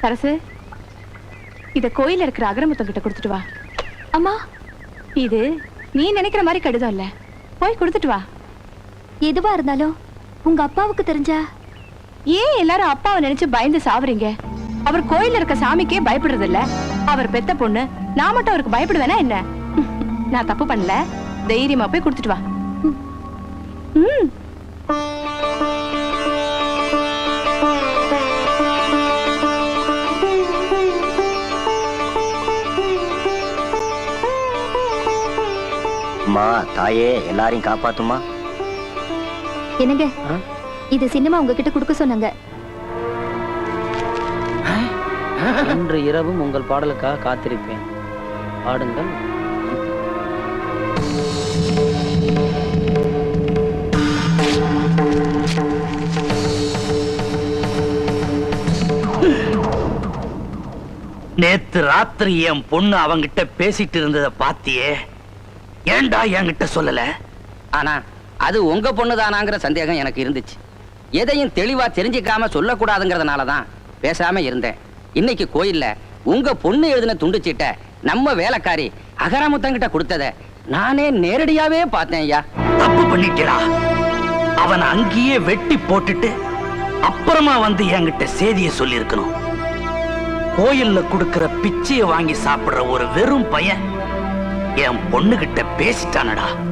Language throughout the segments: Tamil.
சரசு இத கோயில்ல இருக்கிற அகரமுத்தம் கிட்ட கொடுத்துட்டு வா. அம்மா. இது நீ நினைக்கிற மாதிரி கடிதம் இல்ல. போய் கொடுத்துட்டு வா. எதுவா இருந்தாலும் உங்க அப்பாவுக்கு தெரிஞ்சா? ஏன் எல்லாரும் அப்பாவை நினைச்சு பயந்து சாவறீங்க? அவர் கோயில்ல இருக்க சாமிக்கே பயப்படுறது இல்ல அவர் பெத்த பொண்ணு நான் மட்டும் அவருக்கு பயப்படுவேனா என்ன? நான் தப்பு பண்ணல. தைரியமா போய் கொடுத்துட்டு வா. ம். அம்மா தாயே எல்லாரையும் காப்பாத்துமா என்னங்க? இது சினிமா உங்ககிட்ட கொடுக்க சொன்னாங்க. இன்று இரவும் உங்கள் பாடலுக்காக காத்திருப்பேன். பாடுங்கள். நேத்து ராத்திரி என் பொண்ணு அவங்கிட்ட பேசிட்டு இருந்ததை பாத்தியே. ஏன்டா என்கிட்ட சொல்லல? ஆனா அது உங்க பொண்ணுதானாங்கிற சந்தேகம் எனக்கு இருந்துச்சு. எதையும் தெளிவா தெரிஞ்சுக்காம சொல்லக்கூடாதுங்கிறதுனால தான் பேசாம இருந்தேன். இன்னைக்கு கோயில்ல உங்க பொண்ணு எழுதின துண்டுச்சீட்ட நம்ம வேலைக்காரி அகராமுத்தங்கிட்ட கொடுத்தத நானே நேரடியாவே பார்த்தேன் ஐயா. தப்பு பண்ணிட்டா அவன் அங்கேயே வெட்டி போட்டுட்டு அப்புறமா வந்து என்கிட்ட செய்திய சொல்லியிருக்கணும். கோயில்ல கொடுக்கிற பிச்சையை வாங்கி சாப்பிடுற ஒரு வெறும் பையன் என் பொண்ணுகிட்ட பேசிட்டானடா.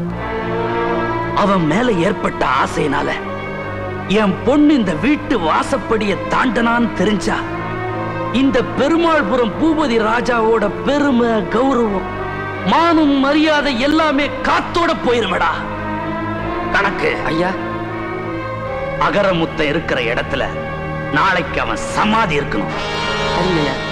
அவன் மேல ஏற்பட்ட ஆசையினால என் பொண்ணு இந்த வீட்டு வாசப்படிய தாண்டனான்னு தெரிஞ்சா இந்த பெருமாள்புரம் பூபதி ராஜாவோட பெருமை கௌரவம் மானம் மரியாதை எல்லாமே காத்தோட போயிருமடா. கணக்கு. ஐயா. அகரமுத்த இருக்கிற இடத்துல நாளைக்கு அவன் சமாதி இருக்கணும்.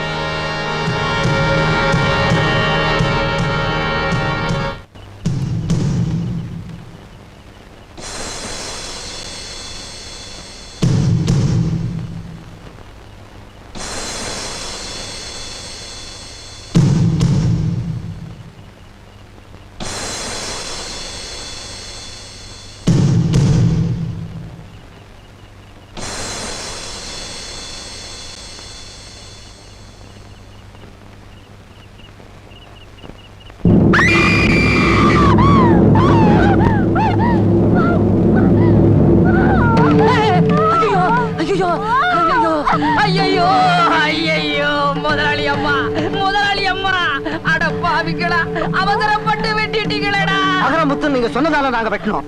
வெட்டிட்டீங்களேடா அகரமுத்து நீங்க சொன்னதால நாங்க வெட்டணும்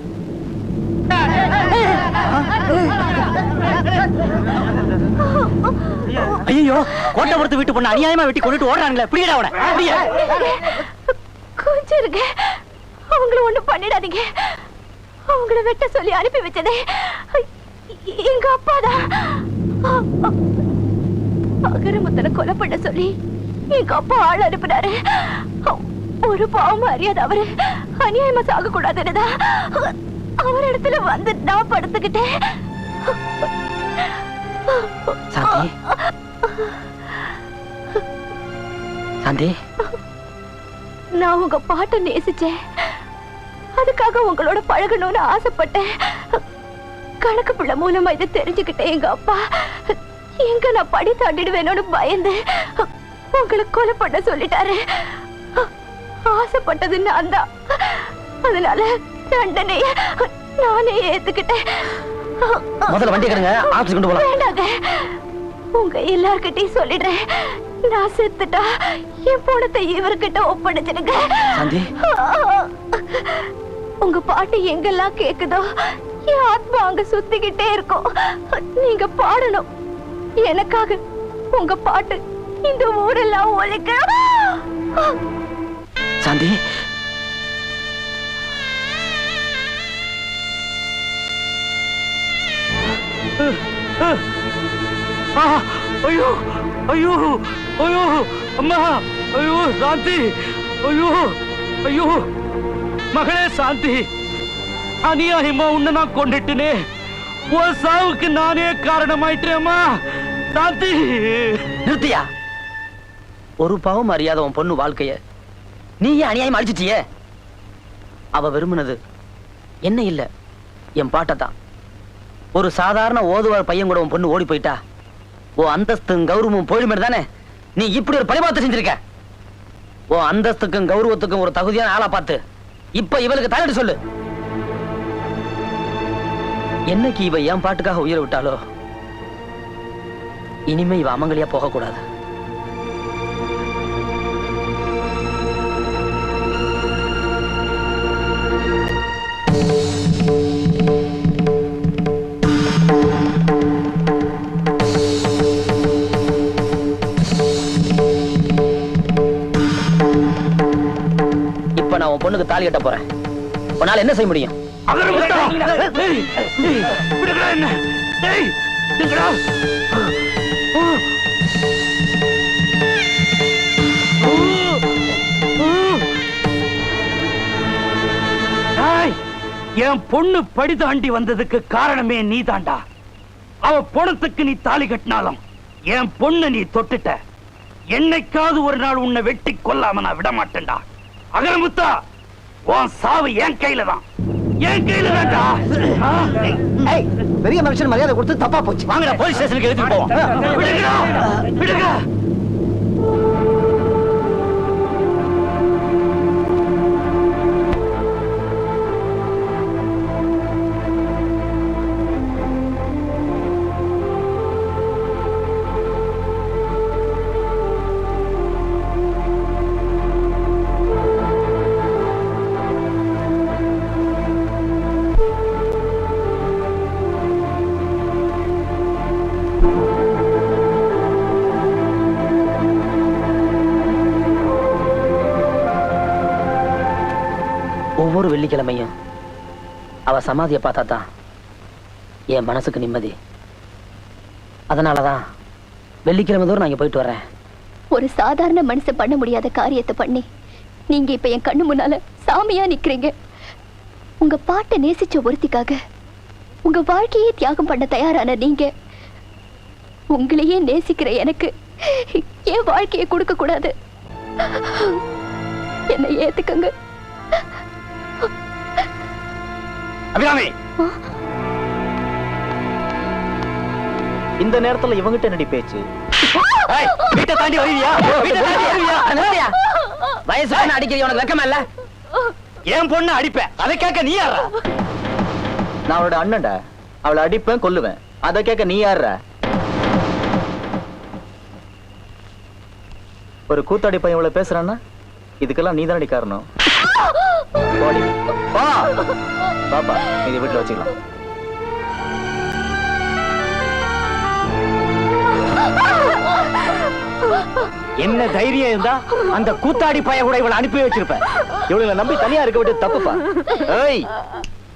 ஐயோ கோட்டை வீட்டு பொண்ணு அநியாயமா வெட்டி கொண்டுட்டு ஓடுறாங்களே பிடிக்கடா அவட பிடிய கொஞ்சம் இருங்க அவங்கள ஒண்ணும் பண்ணிடாதீங்க. அவங்கள வெட்ட சொல்லி அனுப்பி வச்சதே எங்க அப்பாதான். அகரமுத்தனை கொலை பண்ண சொல்லி எங்க அப்பா ஆள் அனுப்புனாரு. ஒரு பாவம் அறியாத அவரு. அநியாயமா சாக கூடாதுன்னுதான் அவர் இடத்துல வந்து நான் படுத்துக்கிட்டேன். சாந்தி. சாந்தி. நான் உங்க பாட்டை நேசிச்சேன். அதுக்காக உங்களோட பழகணும்னு ஆசைப்பட்டேன். கணக்கு பிள்ளை மூலமா இதை தெரிஞ்சுக்கிட்டேன் எங்க அப்பா. எங்க நான் படி தாண்டிடுவேணும்னு பயந்து உங்களை கொலை பண்ண சொல்லிட்டாரு. ஆசைப்பட்டது நான் தான் அதனால தண்டனைய நானே ஏத்துக்கிட்டேன். முதல்ல வண்டி கிடங்க ஆபீஸ் கொண்டு போலாம். வேண்டாங்க உங்க எல்லார்கிட்டயும் சொல்லிடுறேன். நான் செத்துட்டா என் பணத்தை இவர்கிட்ட ஒப்படைச்சிடுங்க. சாந்தி. உங்க பாட்டு எங்கெல்லாம் கேக்குதோ என் ஆத்மா அங்க சுத்திக்கிட்டே இருக்கும். நீங்க பாடணும். எனக்காக உங்க பாட்டு இந்த ஊரெல்லாம் ஒழிக்க. சாந்தி. ஐயோ ஐயோ ஐயோ அம்மா ஐயோ சாந்தி ஐயோ ஐயோ மகளே சாந்தி அநியாயமா உன்னை நான் கொண்டுட்டுனே உன் சாவுக்கு நானே காரணமாயிட்டேம்மா சாந்தி. நிறுத்தியா? ஒரு பாவம் அறியாத உன் பொண்ணு வாழ்க்கையை நீ ஏன் அநியாயம் அடிச்சிட்டியே? அவ விரும்பினது என்ன இல்ல என் பாட்டை தான் ஒரு சாதாரண ஓதுவார் பையன் கூட உன் பொண்ணு ஓடி போயிட்டா? ஓ அந்தஸ்தும் கௌரவமும் போயிடுமே தானே? நீ இப்படி ஒரு பரிமாற்றம் செஞ்சிருக்க? ஓ அந்தஸ்துக்கும் கௌரவத்துக்கும் ஒரு தகுதியான ஆளா பார்த்து இப்ப இவளுக்கு தலையிட்டு சொல்லு. என்னைக்கு இவ என் பாட்டுக்காக உயிரை விட்டாலோ இனிமே இவ அமங்கலியா போகக்கூடாது. இப்ப நான் உன் பொண்ணுக்கு தாலி கட்ட போறேன். உன்னால என்ன செய்ய முடியும்? என் பொண்ணு படி தாண்டி வந்ததுக்கு காரணமே நீ தாண்டா அவ பொணத்துக்கு நீ தாலி கட்டினாலும் என் பொண்ணு நீ தொட்டுட்ட. என்னைக்காவது ஒரு நாள் உன்னை வெட்டி கொல்லாம நான் விட மாட்டேன்டா அகரமுத்தா உன் சாவு என் கையில தான். என் கையில தான்டா? பெரிய மனுஷன் மரியாதை கொடுத்து தப்பா போச்சு. வாங்கடா போலீஸ் ஸ்டேஷனுக்கு எடுத்துட்டு போவோம். விடுங்கடா. விடுங்க வெள்ளிக்கிழமையும் அவ சமாதியை பார்த்தா தான் என் மனசுக்கு நிம்மதி. அதனாலதான் வெள்ளிக்கிழமை தோறும் நான் இங்க போயிட்டு வர்றேன். ஒரு சாதாரண மனுஷன் பண்ண முடியாத காரியத்தை பண்ணி நீங்க இப்ப என் கண்ணு முன்னால சாமியா நிக்கிறீங்க. உங்க பாட்டை நேசிச்ச ஒருத்திக்காக உங்க வாழ்க்கையே தியாகம் பண்ண தயாரான நீங்க உங்களையே நேசிக்கிற எனக்கு என் வாழ்க்கையை கொடுக்க கூடாது. என்னை ஏத்துக்கங்க. அபிராமி! இந்த நேரத்துல இவங்கிட்ட நடி பேச்சு? வீட்டை தாண்டி வருவியா? வீட்டை தாண்டி வருவியா? நிறுத்தியா? வயசு பொண்ணு அடிக்கிறது உனக்கு வெக்கமா இல்ல? என் பொண்ணு அடிப்ப. அதை கேட்க நீ யாரா நான் அவளோட அண்ணன்டா. அவளை அடிப்பேன் கொல்லுவேன். அதை கேட்க நீ யாருடா ஒரு கூத்தாடி பையன் இவ்வளவு பேசுறான்னா இதுக்கெல்லாம் நீ தானடி காரணம் போடி. பா பாப்பா இது வீட்டுல வச்சுக்கலாம். என்ன தைரியம் இருந்தா அந்த கூத்தாடி பைய கூட இவளை அனுப்பி வச்சிருப்பேன் இவளை நம்பி தனியா இருக்க விட்டு தப்புப்பா. ஏய்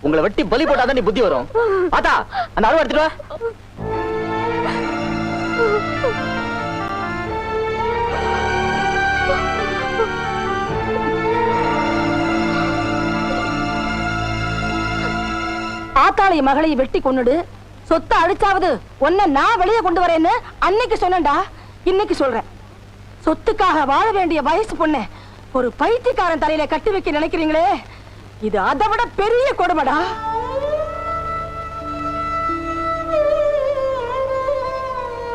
உங்களை வெட்டி பலி போட்டாதான் நீ புத்தி வரும். பாத்தா அந்த அளவு எடுத்துட்டு வா. ஆத்தாளை மகளை வெட்டி கொன்னுடு. சொத்தை அழிச்சாவது உன்னை நான் வெளியே கொண்டு வரேன்னு அன்னைக்கு சொன்னேன்டா. இன்னைக்கு சொல்றேன். சொத்துக்காக வாழ வேண்டிய வயசு பொண்ணு ஒரு பைத்தியக்காரன் தலையில கட்டி வைக்க நினைக்கிறீங்களே? இது அதை விட பெரிய கொடுமைடா.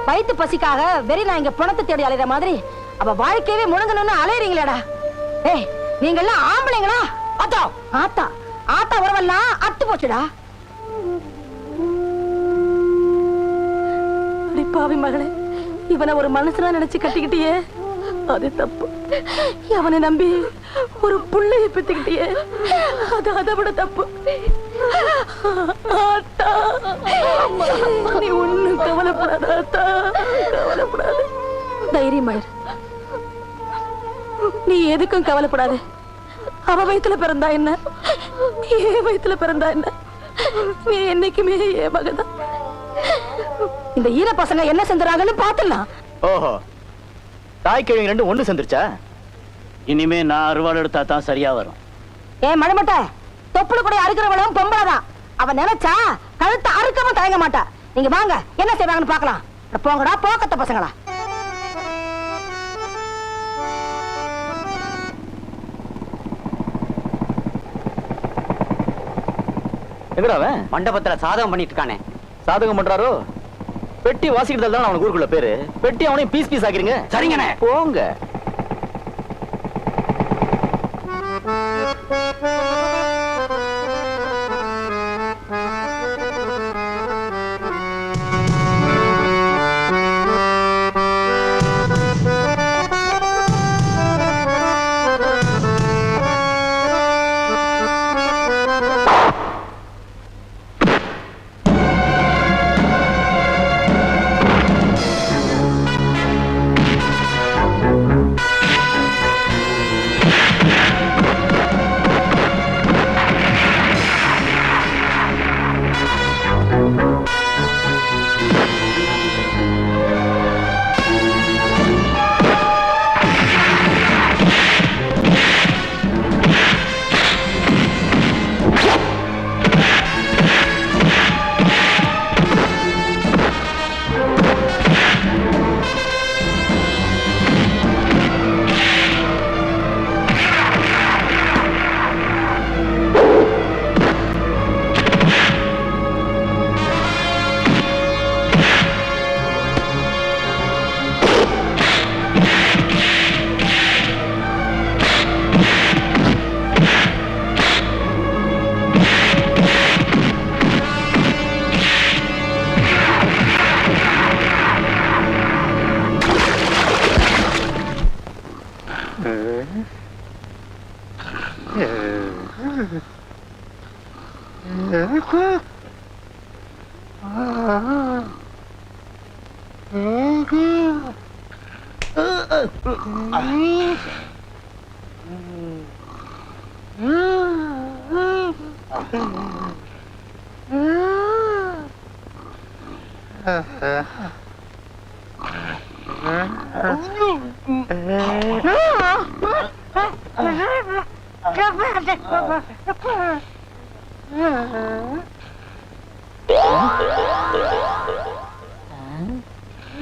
வயிற்று பசிக்காக வெறி நான் இங்க பணத்தை தேடி அலையிற மாதிரி அவ வாழ்க்கையவே முழுங்கணும்னு அலையறீங்களேடா. ஏய் நீங்க எல்லாம் ஆம்பளைங்களா? ஆத்தா ஆத்தா ஆத்தா உறவெல்லாம் அத்து போச்சுடா. அடிப்பாவி மகளே இவனை ஒரு மனுஷனா நினைச்சு கட்டிக்கிட்டியே. அது தப்பு. அவனை நம்பி ஒரு புள்ளைய பெத்துக்கிட்டியே. அது அதை விட தப்பு. நீ ஒண்ணும் கவலைப்படாத ஆத்தா. கவலைப்படாத. தைரியமாயிரு. நீ எதுக்கும் கவலைப்படாத. அவ வயித்துல பிறந்தா என்ன? என் வயித்துல பிறந்தா என்ன? நீ என்னைக்குமே என் மகதான் இந்த ஈர பசங்க என்ன செஞ்சுறாங்கன்னு பாத்துலாம் ஓஹோ. தாய் கிழவி ரெண்டும் ஒண்ணு சேர்ந்துருச்சா இனிமே நான் அருவாள் எடுத்தா தான் சரியா வரும். ஏன் மழமட்ட தொப்புளு கூட அறுக்கிறவளும் பொம்பளைதான். அவ நினைச்சா கழுத்தை அறுக்கவும் தயங்க மாட்டா. நீங்க வாங்க என்ன செய்வாங்கன்னு பார்க்கலாம். அட போங்கடா போக்கத்த பசங்களா. எங்கடா அவன்? மண்டபத்துல சாதகம் பண்ணிட்டு இருக்கானே. சாதகம் பண்றாரோ? பெட்டி வாசிக்கிறதால தான் அவனுக்கு ஊருக்குள்ள பேரு. பெட்டி அவனையும் பீஸ் பீஸ் ஆக்கிறீங்க சரிங்கண்ணே. போங்க.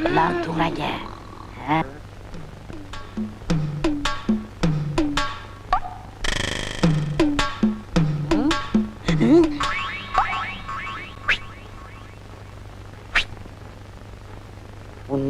எல்லாரும் தூங்குறாங்க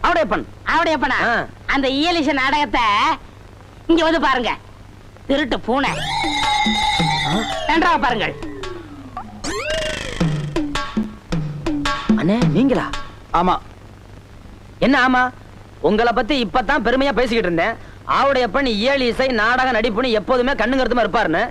அவடைய பண் அவடையப்பனா? ஆ. அந்த இயலிச நாடகத்தை இங்க வந்து பாருங்க. திருட்டு பூனை. நன்றாக பாருங்கள். அண்ணே நீங்களா? ஆமா. என்ன ஆமா? உங்களை பத்தி இப்பதான் பெருமையா பேசிக்கிட்டு இருந்தேன். ஆவுடைய பெண் இயல் இசை நாடக நடிப்புன்னு எப்போதுமே கண்ணும் கருத்துமா இருப்பாருன்னு.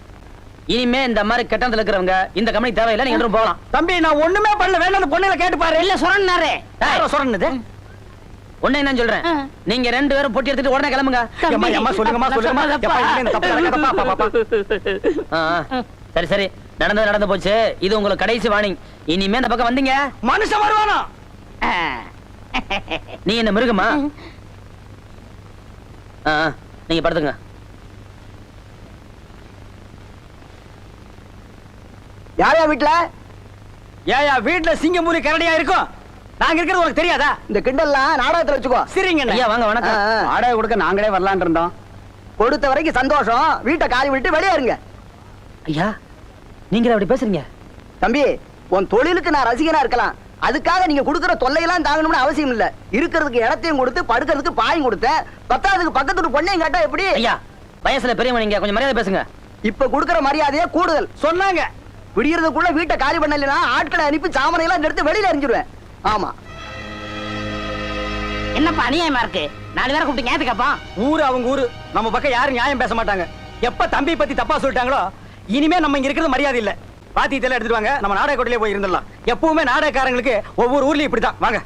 இனிமே இந்த மாதிரி கெட்டத்துல இருக்கிறவங்க இந்த கம்பெனி தேவையில்லை நீங்க எல்லாம் போகலாம். தம்பி நான் ஒண்ணுமே பண்ணல வேணா அந்த பொண்ணுல கேட்டு பாரு. இல்ல சொன்னாரு யாரோ சொல்றது ஒண்ணு என்ன சொல்றேன். நீங்க ரெண்டு பேரும் பொட்டி எடுத்துட்டு உடனே கிளம்புங்க. சரி சரி. நடந்தது நடந்து போச்சு. இது உங்களுக்கு கடைசி வார்னிங் இனிமே இந்த பக்கம் வந்தீங்க. மனுஷன் வருவானா? நீ என்ன மிருகமா? ஆ, ஆ, நீங்க படுத்துங்க யாரையா வீட்டுல ஏயா வீட்டுல சிங்கம்பூரி கரடியா இருக்கும் நாங்க இருக்கிறது உனக்கு தெரியாதா? இந்த கிண்டல்லாம் நாடகத்துல வச்சுக்கோ. சரிங்க ஐயா வாங்க வணக்கம். வாடகை கொடுக்க நாங்களே வரலான் இருந்தோம். கொடுத்த வரைக்கும் சந்தோஷம். வீட்டை காலி விட்டு வெளியே இருங்க. ஐயா நீங்க அப்படி பேசுறீங்க? தம்பி உன் தொழிலுக்கு நான் ரசிகனா இருக்கலாம். அதுக்காக நீங்க கொடுக்குற தொல்லையெல்லாம் தாங்கணும்னு அவசியம் இல்ல. இருக்கிறதுக்கு இடத்தையும் கொடுத்து படுக்கிறதுக்கு பாயும் கொடுத்தேன். பத்தாவதுக்கு பக்கத்து பொண்ணையும் கேட்டா எப்படி? ஐயா வயசுல பெரியவங்க நீங்க கொஞ்சம் மரியாதை பேசுங்க. இப்ப கொடுக்குற மரியாதையே கூடுதல். சொன்னாங்க. விடியறதுக்குள்ள வீட்டை காலி பண்ணலைன்னா ஆட்களை அனுப்பி சாமனை எல்லாம் எடுத்து வெளியில எறிஞ்சிருவேன். ஆமா. என்னப்பா அநியாயமா இருக்கு? நாலு பேரை கூப்பிட்டு ஞாயிற்று கேப்பான் ஊரு அவங்க ஊரு. நம்ம பக்கம் யாரும் நியாயம் பேச மாட்டாங்க. எப்ப தம்பி பத்தி தப்பா சொல்லிட்டாங்களோ இனிமே நம்ம இங்க இருக்கிறது மரியாதை இல்ல. பாத்தியத்தெல்லாம் எடுத்துட்டு வாங்க. நம்ம நாடக கோட்டையிலே போய் இருந்துடலாம். எப்பவுமே நாடகக்காரங்களுக்கு ஒவ்வொரு ஊர்லயும் இப்படிதான் வாங்க.